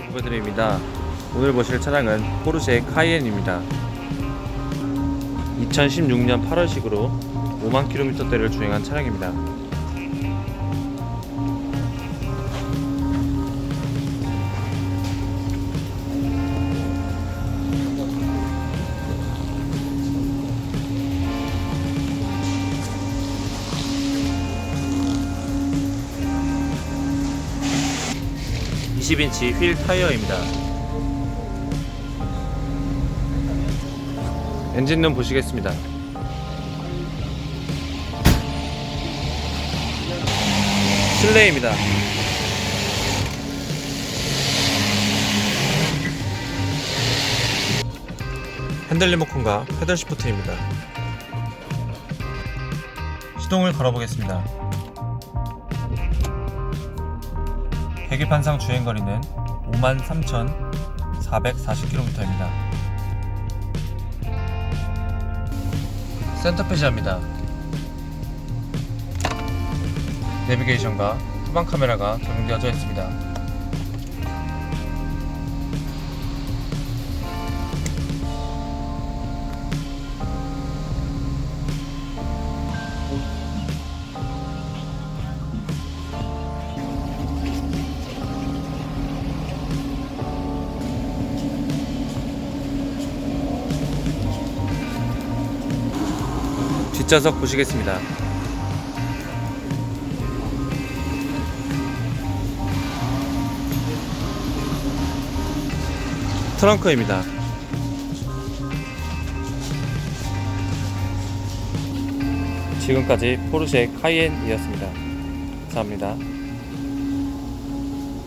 후배들입니다. 오늘 보실 차량은 포르쉐 카이엔입니다. 2016년 8월식으로 5만 킬로미터대를 주행한 차량입니다. (20인치) 휠 타이어입니다. 엔진룸 보시겠습니다. 실내입니다. 핸들 리모컨과 페달 시프트입니다. 시동을 걸어보겠습니다 계기판상 주행거리는 53,440km입니다. 센터페시아입니다. 내비게이션과 후방 카메라가 적용되어져 있습니다. 뒷좌석 보시겠습니다. 트렁크입니다. 지금까지 포르쉐 카이엔이었습니다. 감사합니다.